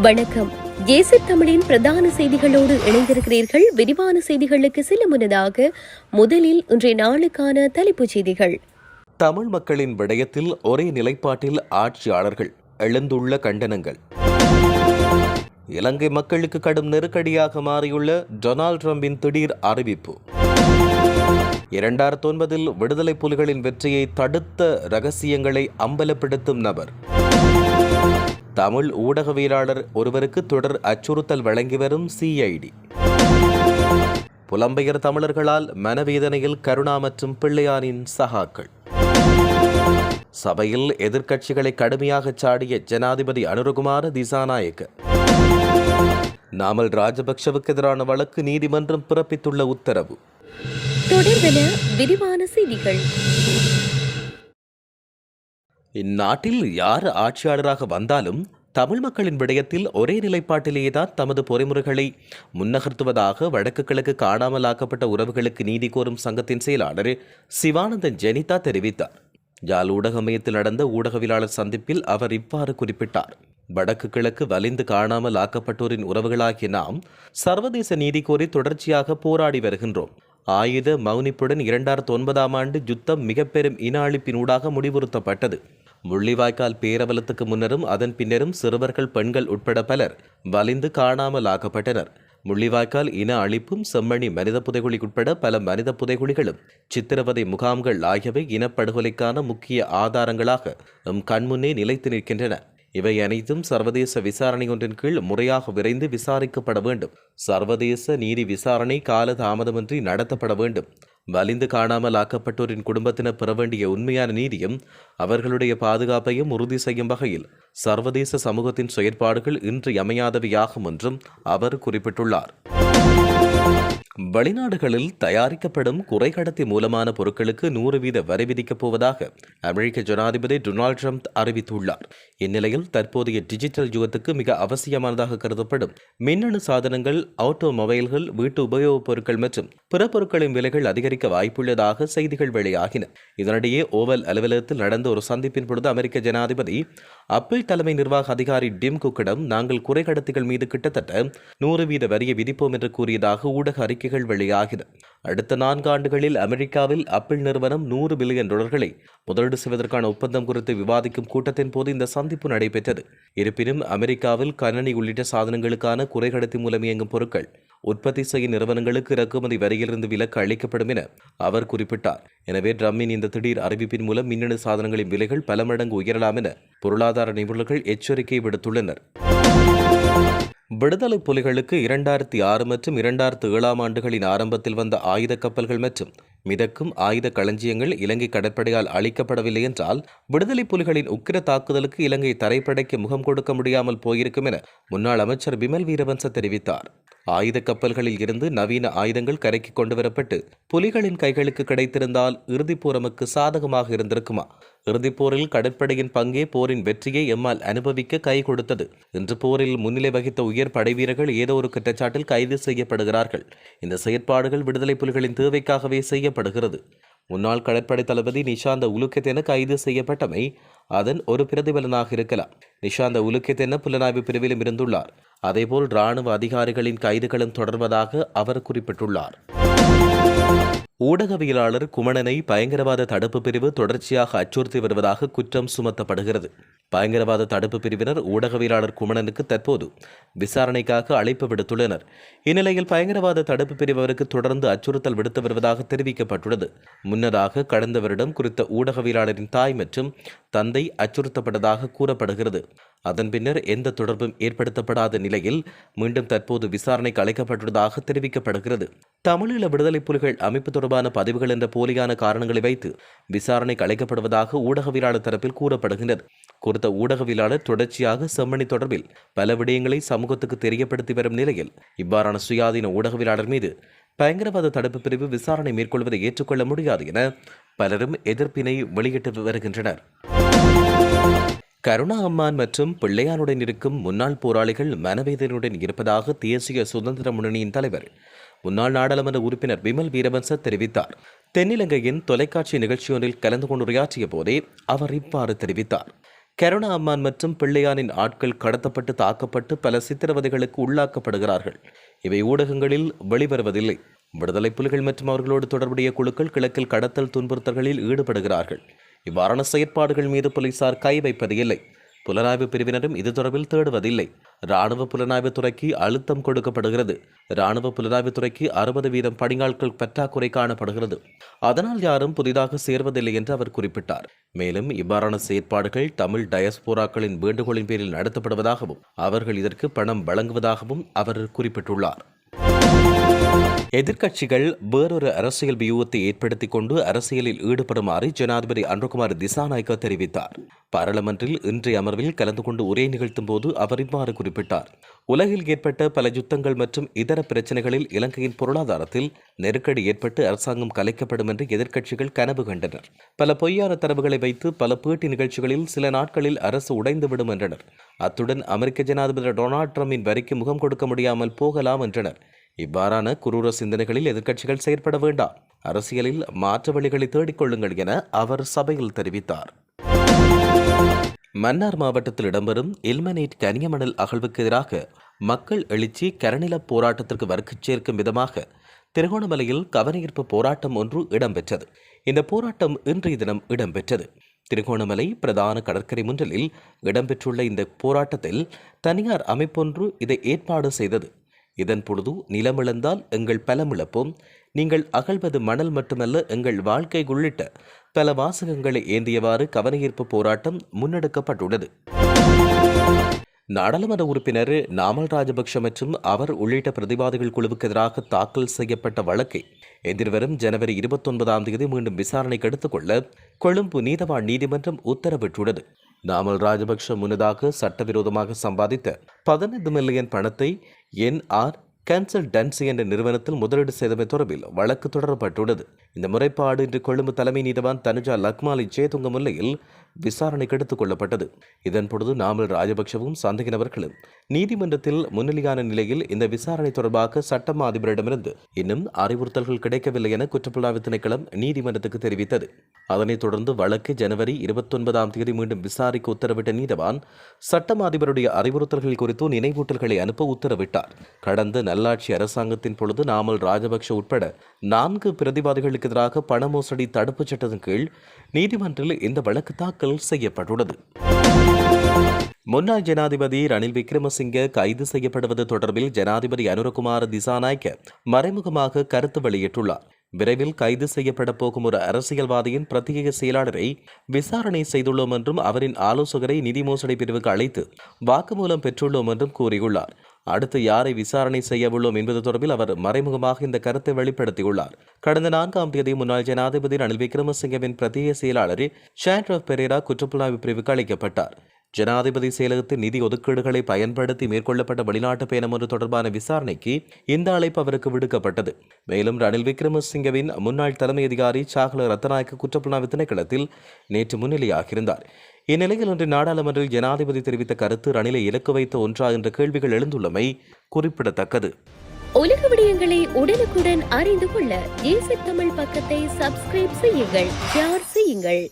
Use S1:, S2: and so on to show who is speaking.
S1: வணக்கம். ஏசி தமிழின் பிரதான செய்திகளோடு இணைந்திருக்கிறீர்கள். விரிவான செய்திகளுக்கு செல்ல முன்னதாக முதலில் இன்றைய நாளுக்கான தலைப்புச் செய்திகள்.
S2: தமிழ் மக்களின் விடயத்தில் ஒரே நிலைப்பாட்டில் ஆட்சியாளர்கள் எழுந்துள்ள கண்டனங்கள். இலங்கை மக்களுக்கு கடும் நெருக்கடியாக மாறியுள்ள டொனால்ட் ட்ரம்பின் திடீர் அறிவிப்பு. இரண்டாயிரத்தி ஒன்பதில் விடுதலை புலிகளின் வெற்றியை தடுத்த ரகசியங்களை அம்பலப்படுத்தும் நபர். தமிழ் ஊடகவியலாளர் ஒருவருக்கு தொடர் அச்சுறுத்தல் வழங்கி வரும் சிஐடி புலம்பெயர் தமிழர்களால் மனவேதனையில் கருணா மற்றும் பிள்ளையாரின் சகாக்கள். சபையில் எதிர்க்கட்சிகளை கடுமையாக சாடிய ஜனாதிபதி அனுரகுமார திசாநாயக்க. நாமல் ராஜபக்ஷவுக்கு எதிரான வழக்கு நீதிமன்றம் பிறப்பித்துள்ள உத்தரவு.
S1: தொடர்பென விரிவான செய்திகள்.
S2: இந்நாட்டில் யார் ஆட்சியாளராக வந்தாலும் தமிழ் மக்களின் விடயத்தில் ஒரே நிலைப்பாட்டிலேயேதான் தமது பொறிமுறைகளை முன்னகர்த்துவதாக வடக்கு கிழக்கு காணாமலாக்கப்பட்ட உறவுகளுக்கு நீதி கோரும் சங்கத்தின் செயலாளர் சிவானந்தன் ஜெனிதா தெரிவித்தார். யாழ் ஊடக மையத்தில் நடந்த ஊடகவியலாளர் சந்திப்பில் அவர் இவ்வாறு குறிப்பிட்டார். வடக்கு கிழக்கு வலிந்து காணாமல் ஆக்கப்பட்டோரின் உறவுகளாகிய நாம் சர்வதேச நீதி கோரி தொடர்ச்சியாக போராடி வருகின்றோம். ஆயுத மௌனிப்புடன் இரண்டாயிரத்து ஒன்பதாம் ஆண்டு யுத்தம் மிக பெரும் இன அழிப்பினூடாக முடிவுறுத்தப்பட்டது. முள்ளிவாய்க்கால் பேரவலத்துக்கு முன்னரும் அதன் பின்னரும் சிறுவர்கள் பெண்கள் உட்பட பலர் வலிந்து காணாமல் ஆக்கப்பட்டனர் முள்ளிவாய்க்கால் இன அழிப்பும் செம்மணி மனித புதைகுழி உட்பட பல மனித புதைகுழிகளும் சித்திரவதை முகாம்கள் ஆகியவை இனப்படுகொலைக்கான முக்கிய ஆதாரங்களாக நம் கண்முன்னே நிலைத்து நிற்கின்றன. இவை அனைத்தும் சர்வதேச விசாரணை ஒன்றின் கீழ் முறையாக விரைந்து விசாரிக்கப்பட வேண்டும். சர்வதேச நீதி விசாரணை கால தாமதமின்றி நடத்தப்பட வேண்டும். வலிந்து காணாமல் ஆக்கப்பட்டோரின் குடும்பத்தினர் பெற வேண்டிய உண்மையான நீதியும் அவர்களுடைய பாதுகாப்பையும் உறுதி செய்யும் வகையில் சர்வதேச சமூகத்தின் செயற்பாடுகள் இன்றியமையாதவையாகும் என்றும் அவர் குறிப்பிட்டுள்ளார். வெளிநாடுகளில் தயாரிக்கப்படும் குறைகடத்தி மூலமான பொருட்களுக்கு நூறு வீத வரி விதிக்கப் போவதாக அமெரிக்க ஜனாதிபதி டொனால்ட் ட்ரம்ப் அறிவித்துள்ளார். இந்நிலையில் தற்போதைய டிஜிட்டல் யுகத்துக்கு மிக அவசியமானதாக கருதப்படும் மின்னணு சாதனங்கள் ஆட்டோமொபைல்கள் வீட்டு உபயோகப் பொருட்கள் மற்றும் பிற பொருட்களின் விலைகள் அதிகரிக்க வாய்ப்புள்ளதாக செய்திகள் வெளியாகின. இதனிடையே ஓவல் அலுவலகத்தில் நடந்த ஒரு சந்திப்பின் பொழுது அமெரிக்க ஜனாதிபதி அப்பிள் தலைமை நிர்வாக அதிகாரி டிம் குக்கிடம் நாங்கள் குறைகடத்திகள் மீது கிட்டத்தட்ட நூறு வீத வரியை விதிப்போம் என்று கூறியதாக ஊடக அறிக்கைகள் வெளியாகின. அடுத்த நான்கு ஆண்டுகளில் அமெரிக்காவில் அப்பிள் நிறுவனம் நூறு பில்லியன் டாலர்களை முதலீடு செய்வதற்கான ஒப்பந்தம் குறித்து விவாதிக்கும் கூட்டத்தின் போது இந்த சந்திப்பு நடைபெற்றது. இருப்பினும் அமெரிக்காவில் கணனி உள்ளிட்ட சாதனங்களுக்கான குறைகடத்தி மூலம் இயங்கும் பொருட்கள் உற்பத்தி செய்யும் நிறுவனங்களுக்கு இறக்குமதி வரியிலிருந்து விலக்கு அளிக்கப்படும் என அவர் குறிப்பிட்டார். எனவே ட்ரம்மின் இந்த திடீர் அறிவிப்பின் மூலம் மின்னணு சாதனங்களின் விலைகள் பல மடங்கு உயரலாம் என பொருளாதார நிபுணர்கள் எச்சரிக்கை விடுத்துள்ளனர். விடுதலை புலிகளுக்கு இரண்டாயிரத்தி ஆறு மற்றும் இரண்டாயிரத்து ஏழாம் ஆண்டுகளின் ஆரம்பத்தில் வந்த ஆயுத கப்பல்கள் மற்றும் மிதக்கும் ஆயுத களஞ்சியங்கள் இலங்கை கடற்படையால் அளிக்கப்படவில்லை என்றால் விடுதலை புலிகளின் உக்கிர தாக்குதலுக்கு இலங்கை தரைப்படைக்கு முகம் கொடுக்க முடியாமல் போயிருக்கும் என முன்னாள் அமைச்சர் பிமல் வீரவன்ச தெரிவித்தார். ஆயுத கப்பல்களில் இருந்து நவீன ஆயுதங்கள் கரைக்கு கொண்டு வரப்பட்டு புலிகளின் கைகளுக்கு கிடைத்திருந்தால் இறுதிப்பூரமுக்கு சாதகமாக இருந்திருக்குமா? இறுதிப்போரில் கடற்படையின் பங்கே போரின் வெற்றியை எம்மால் அனுபவிக்க கை கொடுத்தது. இன்று போரில் முன்னிலை வகித்த உயர் படைவீரர்கள் ஏதோ ஒரு குற்றச்சாட்டில் கைது செய்யப்படுகிறார்கள். இந்த செயற்பாடுகள் விடுதலை புலிகளின் தேவைக்காகவே செய்யப்படுகிறது. முன்னாள் கடற்படை தளபதி நிஷாந்த உலுக்கத்தென கைது செய்யப்பட்டமை அதன் ஒரு பிரதிபலனாக இருக்கலாம். நிஷாந்த உலுக்கத்தென புலனாய்வு பிரிவிலும் இருந்துள்ளார். அதேபோல் இராணுவ அதிகாரிகளின் கைதுகளும் தொடர்வதாக அவர் குறிப்பிட்டுள்ளார். ஊடகவியலாளர் குமணனை பயங்கரவாத தடுப்பு பிரிவு தொடர்ச்சியாக அச்சுறுத்தி வருவதாக குற்றம் சுமத்தப்படுகிறது. பயங்கரவாத தடுப்பு பிரிவினர் ஊடகவியலாளர் குமணனுக்கு தற்போது விசாரணைக்காக அழைப்பு விடுத்துள்ளனர். இந்நிலையில் பயங்கரவாத தடுப்பு பிரிவருக்கு தொடர்ந்து அச்சுறுத்தல் விடுத்து வருவதாக தெரிவிக்கப்பட்டுள்ளது. முன்னதாக கடந்த வருடம் குறித்த ஊடகவியலாளரின் தாய் மற்றும் தந்தை அச்சுறுத்தப்பட்டதாக கூறப்படுகிறது. அதன் பின்னர் எந்த தொடர்பும் ஏற்படுத்தப்படாத நிலையில் மீண்டும் தற்போது விசாரணைக்கு அழைக்கப்பட்டுள்ளதாக தெரிவிக்கப்படுகிறது. தமிழீழ விடுதலை புலிகள் அமைப்பு தொடர்பான பதிவுகள் என்ற போலியான காரணங்களை வைத்து விசாரணைக்கு அழைக்கப்படுவதாக ஊடகவியலாளர் தரப்பில் கூறப்படுகின்றது. குறித்த ஊடகவியலாளர் தொடர்ச்சியாக செம்மணி தொடர்பில் பல விடயங்களை சமூகத்துக்கு தெரியப்படுத்தி வரும் நிலையில் இவ்வாறான சுயாதீன ஊடகவியலாளர் மீது பயங்கரவாத தடுப்பு பிரிவு விசாரணை மேற்கொள்வதை ஏற்றுக்கொள்ள முடியாது என பலரும் எதிர்ப்பினை வெளியிட்டு வருகின்றனர். கருணா அம்மான் மற்றும் பிள்ளையானுடன் இருக்கும் முன்னாள் போராளிகள் மனவேதனையுடன் இருப்பதாக தேசிய சுதந்திர முன்னணியின் தலைவர் முன்னாள் நாடாளுமன்ற உறுப்பினர் விமல் வீரவன்ச தெரிவித்தார். தென்னிலங்கையின் தொலைக்காட்சி நிகழ்ச்சியொன்றில் கலந்து கொண்டு உரையாற்றிய போதே அவர் இவ்வாறு தெரிவித்தார். கருணா அம்மான் மற்றும் பிள்ளையானின் ஆட்கள் கடத்தப்பட்டு தாக்கப்பட்டு பல சித்திரவதைகளுக்கு உள்ளாக்கப்படுகிறார்கள். இவை ஊடகங்களில் வெளிவருவதில்லை. விடுதலை புலிகள் மற்றும் அவர்களோடு தொடர்புடைய குழுக்கள் கிழக்கில் கடத்தல் துன்புறுத்தல்களில் ஈடுபடுகிறார்கள். இவ்வாறான செயற்பாடுகள் மீது போலீசார் கை வைப்பது இல்லை புலனாய்வு பிரிவினரும் இது தொடர்பில் தேடுவதில்லை. இராணுவ புலனாய்வுத்துறைக்கு அழுத்தம் கொடுக்கப்படுகிறது. இராணுவ புலனாய்வுத்துறைக்கு அறுபது வீதம் பணியாட்கள் பற்றாக்குறை காணப்படுகிறது. அதனால் யாரும் புதிதாக சேர்வதில்லை என்று அவர் குறிப்பிட்டார். மேலும் இவ்வாறான செயற்பாடுகள் தமிழ் டயஸ்போராக்களின் வேண்டுகோளின் பேரில் நடத்தப்படுவதாகவும் அவர்கள் இதற்கு பணம் வழங்குவதாகவும் அவர் குறிப்பிட்டுள்ளார். எதிர்க்கட்சிகள் வேறொரு அரசியல் வியூகத்தை ஏற்படுத்திக் கொண்டு அரசியலில் ஈடுபடுமாறு ஜனாதிபதி அன்றகுமார் திசாநாயக்க தெரிவித்தார். பாராளுமன்றில் இன்றைய அமர்வில் கலந்து கொண்டு உரை நிகழ்த்தும் போது அவர் இவ்வாறு குறிப்பிட்டார். உலகில் ஏற்பட்ட பல யுத்தங்கள் மற்றும் இதர பிரச்சனைகளில் இலங்கையின் பொருளாதாரத்தில் நெருக்கடி ஏற்பட்டு அரசாங்கம் கலைக்கப்படும் என்று எதிர்க்கட்சிகள் கனவு கண்டனர். பல பொய்யான தரவுகளை வைத்து பல பேட்டி நிகழ்ச்சிகளில் சில நாட்களில் அரசு உடைந்துவிடும் என்றனர். அத்துடன் அமெரிக்க ஜனாதிபதி டொனால்ட் ட்ரம்பின் வரிக்கு முகம் கொடுக்க முடியாமல் போகலாம் என்றனர். இவ்வாறான குரூர சிந்தனைகளில் எதிர்க்கட்சிகள் செயற்பட வேண்டாம். அரசியலில் மாற்று வழிகளை தேடிக்கொள்ளுங்கள் என அவர் சபையில் தெரிவித்தார். மன்னார் மாவட்டத்தில் இடம்பெறும் இல்மனேட் கனியமணல் அகழ்வுக்கு எதிராக மக்கள் எழுச்சி கரநில போராட்டத்திற்கு வர்க்கச் சேர்க்கும் விதமாக திருகோணமலையில் கவனஈர்ப்பு போராட்டம் ஒன்று இடம்பெற்றது. இந்த போராட்டம் இன்றைய தினம் இடம்பெற்றது. திருகோணமலை பிரதான கடற்கரை முன்றலில் இடம்பெற்றுள்ள இந்த போராட்டத்தில் தனியார் அமைப்பொன்று இதை ஏற்பாடு செய்தது. இதன் பொழுது நிலமிழந்தால் எங்கள் பலமிழப்போம். நீங்கள் அகழ்வது மணல் மட்டுமல்ல எங்கள் வாழ்க்கை உள்ளிட்ட பல வாசகங்களை ஏந்தியவாறு கவனஈர்ப்பு போராட்டம் முன்னெடுக்கப்பட்டுள்ளது. நாடாளுமன்ற உறுப்பினர் நாமல் ராஜபக்ஷ மற்றும் அவர் உள்ளிட்ட பிரதிவாதிகள் குழுவுக்கு எதிராக தாக்கல் செய்யப்பட்ட வழக்கை எதிர்வரும் ஜனவரி இருபத்தொன்பதாம் தேதி மீண்டும் விசாரணைக்கு எடுத்துக்கொள்ள கொழும்பு நீதவான் நீதிமன்றம் உத்தரவிட்டுள்ளது. நாமல் ராஜபக்ஷ முன்னதாக சட்டவிரோதமாக சம்பாதித்த பதினைந்து மில்லியன் பணத்தை என்ஆர் கேன்சல் டன்சி என்ற நிறுவனத்தில் முதலீடு செய்தமை தொடர்பில் வழக்கு தொடரப்பட்டுள்ளது. இந்த முறைப்பாடு இன்று கொழும்பு தலைமை நீதிவான் தனுஜா லக்மாலி சேதுங்க முல்லையில் விசாரணைக்கு எடுத்துக் கொள்ளப்பட்டது. இதன்பொழுது நாமல் ராஜபக்ஷவும் சந்தேக நபர்களும் நீதிமன்றத்தில் முன்னிலையான நிலையில் இந்த விசாரணை தொடர்பாக சட்டமா அதிபரிடமிருந்து இன்னும் அறிவுறுத்தல்கள் கிடைக்கவில்லை என குற்றப்புலனாய்வு திணைக்களம் நீதிமன்றத்துக்கு தெரிவித்தது. அதனைத் தொடர்ந்து வழக்கு ஜனவரி இருபத்தொன்பதாம் தேதி மீண்டும் விசாரிக்க உத்தரவிட்ட நீதவான் சட்டம் அதிபருடைய அறிவுறுத்தல்கள் குறித்து நினைவூட்டல்களை அனுப்ப உத்தரவிட்டார். கடந்த நல்லாட்சி அரசாங்கத்தின் பொழுது நாமல் ராஜபக்ஷ உட்பட நான்கு பிரதிவாதிகளுக்கு எதிராக பண மோசடி தடுப்புச் சட்டத்தின் கீழ் நீதிமன்றில் இந்த வழக்கு தாக்கல் செய்யப்பட்டுள்ளது. முன்னாள் ஜனாதிபதி ரணில் விக்ரமசிங்க கைது செய்யப்படுவது தொடர்பில் ஜனாதிபதி அனுரகுமார் திசாநாயக்க மறைமுகமாக கருத்து வெளியிட்டுள்ளார். விரைவில் கைது செய்யப்பட போகும் ஒரு அரசியல்வாதியின் பிரத்யேக செயலாளரை விசாரணை செய்துள்ளோம் என்றும் அவரின் ஆலோசகரை நிதி மோசடி பிரிவுக்கு அழைத்து வாக்குமூலம் பெற்றுள்ளோம் என்றும் கூறியுள்ளார். அடுத்து யாரை விசாரணை செய்ய உள்ளோம் என்பது தொடர்பில் அவர் மறைமுகமாக இந்த கருத்தை வெளிப்படுத்தியுள்ளார். கடந்த நான்காம் தேதி முன்னாள் ஜனாதிபதி ரணில் விக்ரமசிங்கவின் பிரத்யேக செயலாளர் ஷேண்ட்ரவ் பெரேரா குற்றப்புலனாய்வு பிரிவுக்கு அளிக்கப்பட்டார் ஜனாதிபதி செயலகத்தின் நிதி ஒதுக்கீடுகளை பயன்படுத்தி மேற்கொள்ளப்பட்ட வெளிநாட்டு பயணம் ஒன்று தொடர்பான விசாரணைக்கு இந்த அழைப்பு அவருக்கு விடுக்கப்பட்டது. மேலும் ரணில் விக்ரமசிங்கவின் முன்னாள் தலைமை அதிகாரி சாகல ரத்தநாயக்க குற்றப்புலனாய்வு திணைக்களத்தில் நேற்று முன்னிலையாகியிருந்தார். இந்நிலையில் இன்று நாடாளுமன்றில் ஜனாதிபதி தெரிவித்த கருத்து ரணிலை இலக்கு வைத்த ஒன்றா என்ற கேள்விகள் எழுந்துள்ளமை குறிப்பிடத்தக்கது.
S1: உலக விடயங்களை உடனுக்குடன் அறிந்து கொள்ள தமிழ் பக்கத்தை சப்ஸ்கிரைப் செய்யுங்கள் ஷேர் செய்யுங்கள்.